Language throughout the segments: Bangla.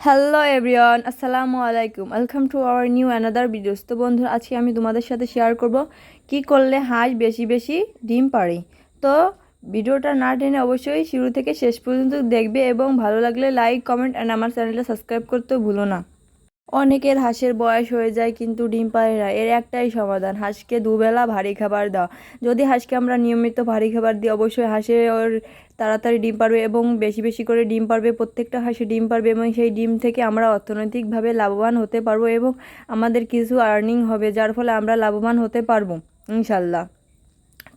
হ্যালো এভরিওয়ান আসসালামু আলাইকুম welcome to our new another videos তো বন্ধু আজকে আমি তোমাদের সাথে শেয়ার করব কি করলে হাঁস বেশি বেশি ডিম পারে তো ভিডিওটা না টেনে অবশ্যই শুরু থেকে শেষ পর্যন্ত দেখবে এবং ভালো লাগলে লাইক কমেন্ট অ্যান্ড আমার চ্যানেলটা সাবস্ক্রাইব করতেও ভুলো না। অনেকের হাঁসের বয়স হয়ে যায় কিন্তু ডিম পারে না। এর একটাই সমাধান, হাঁসকে দুবেলা ভারী খাবার দাও। যদি হাঁসকে আমরা নিয়মিত ভারী খাবার দিই, অবশ্যই হাঁসে ওর তাড়াতাড়ি ডিম পারবে এবং বেশি বেশি করে ডিম পারবে, প্রত্যেকটা হাঁসে ডিম পারবে এবং সেই ডিম থেকে আমরা অর্থনৈতিকভাবে লাভবান হতে পারব এবং আমাদের কিছু আর্নিং হবে, যার ফলে আমরা লাভবান হতে পারব, ইনশাল্লাহ।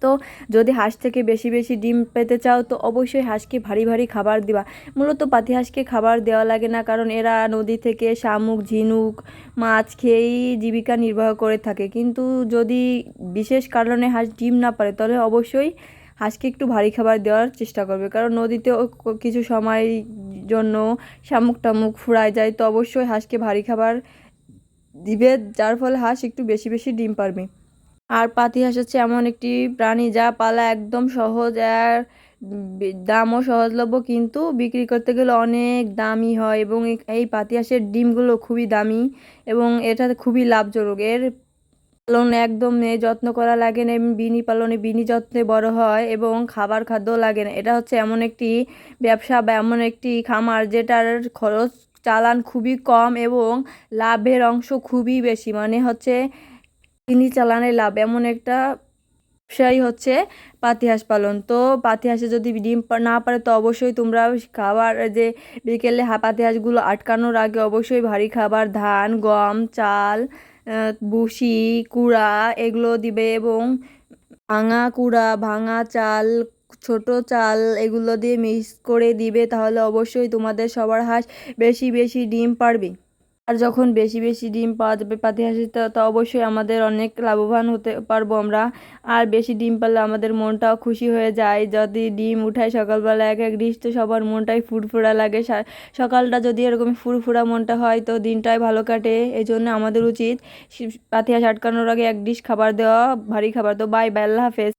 তো যদি হাঁস থেকে বেশি বেশি ডিম পেতে চাও, তো অবশ্যই হাঁসকে ভারী ভারী খাবার দিবা। মূলত পাতি হাঁসকে খাবার দেওয়া লাগে না, কারণ এরা নদী থেকে শামুক, ঝিনুক, মাছ খেয়েই জীবিকা নির্বাহ করে থাকে। কিন্তু যদি বিশেষ কারণে হাঁস ডিম না পারে, তাহলে অবশ্যই হাঁসকে একটু ভারী খাবার দেওয়ার চেষ্টা করবে। কারণ নদীতেও ক- কিছু সময় জন্য শামুক টামুক ফুরায় যায়, তো অবশ্যই হাঁসকে ভারী খাবার দিবে, যার ফলে হাঁস একটু বেশি বেশি ডিম পারবে। আর পাতি হাঁস হচ্ছে এমন একটি প্রাণী যা পালা একদম সহজ আর দামও সহজলভ্য, কিন্তু বিক্রি করতে গেলে অনেক দামি হয় এবং এই- এই পাতি হাঁসের ডিমগুলো খুবই দামি এবং এটা খুবই লাভজনক। এর পালন একদম নেই যত্ন করা লাগে না বিনি পালনে বিনি যত্নে বড় হয় এবং খাবার খাদ্য লাগে না। এটা হচ্ছে এমন একটি ব্যবসা বা এমন একটি খামার যেটার খরচ চালান খুবই কম এবং লাভের অংশ খুবই বেশি। মানে হচ্ছে তিনি চালানে লাভ। এমন একটা ব্যবসায়ী হচ্ছে পাতি হাঁস পালন। তো পাতি হাঁসে যদি ডিম না পারে, তো অবশ্যই তোমরা খাবার যে বিকেলে হা পাতি হাঁসগুলো আটকানোর আগে অবশ্যই ভারী খাবার, ধান, গম, চাল ভুসি, কুড়া এগুলো দিবে এবং ভাঙা কুড়া, ভাঙা চাল, ছোট চাল এগুলো দিয়ে মিক্স করে দিবে, তাহলে অবশ্যই তোমাদের সবার হাঁস বেশি বেশি ডিম পারবে। আর যখন বেশি বেশি ডিম পাওয়া যাবে পাতি হাঁসের, তো অবশ্যই আমাদের অনেক লাভবান হতে পারব আমরা। আর বেশি ডিম পারলে আমাদের মনটাও খুশি হয়ে যায়। যদি ডিম উঠায় সকালবেলা এক এক ডিশ তো সবার মনটাই ফুরফুরা লাগে। সকালটা যদি এরকম ফুরফুরা মনটা হয়, তো দিনটাই ভালো কাটে। এই জন্য আমাদের উচিত পাতি হাঁস আটকানোর আগে এক ডিশ খাবার দেওয়া, ভারী খাবার। তো বাই বাই আল্লাহ হাফেজ।